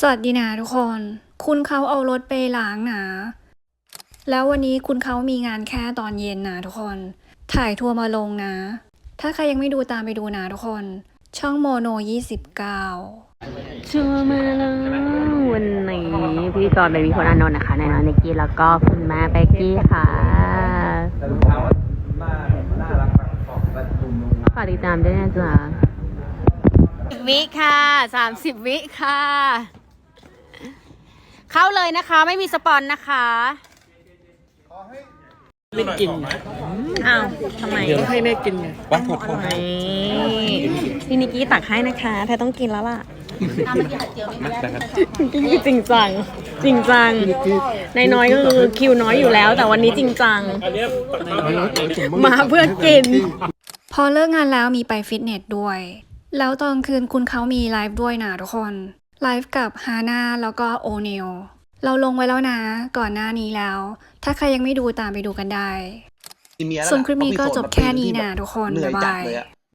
สวัสดีนะทุกคน คุณเขาเอารถไปล้างนะแล้ววันนี้คุณเขามีงานแค่ตอนเย็นนะทุกคน ถ่ายทัวร์มาลงนะ ถ้าใครยังไม่ดูตามไปดูนะทุกคน ช่องโมโน 29ชัวร์มาแล้ววันนี้พธี่กรเป็นวิพลอานนท์นะคะนายน้อยนิกกี้แล้วก็คุณแม่เบกกี้ค่ะฝากติดตามด้วยนะจ๊ะสิบวิค่ะสามสิบวิค่ะ เข้าเลยนะคะ ไม่มีสปอนนะคะไม่กินอ้าวทำไมเดี๋ยวให้แม่กินไงบ้าถอดทองพี่นิกกี้ตักให้นะคะเธอต้องกินแล้วล่ะนะครับจริงจังจริงจังนายน้อยก็คือคิวน้อยอยู่แล้ว แต่วันนี้จริงจังมาเพื่อกิน พอเลิกงานแล้วมีไปฟิตเนสด้วย แล้วตอนคืนคุณเขามีไลฟ์ด้วยนะทุกคน ไลฟ์กับฮาน่าแล้วก็โอเนลเราลงไว้แล้วนะ ก่อนหน้านี้แล้ว ถ้าใครยังไม่ดูตามไปดูกันได้ ส่วนคลิปนี้ก็จบแค่นี้นะทุกคนเหนื่อยบ๊ายจัดบายเลยอะ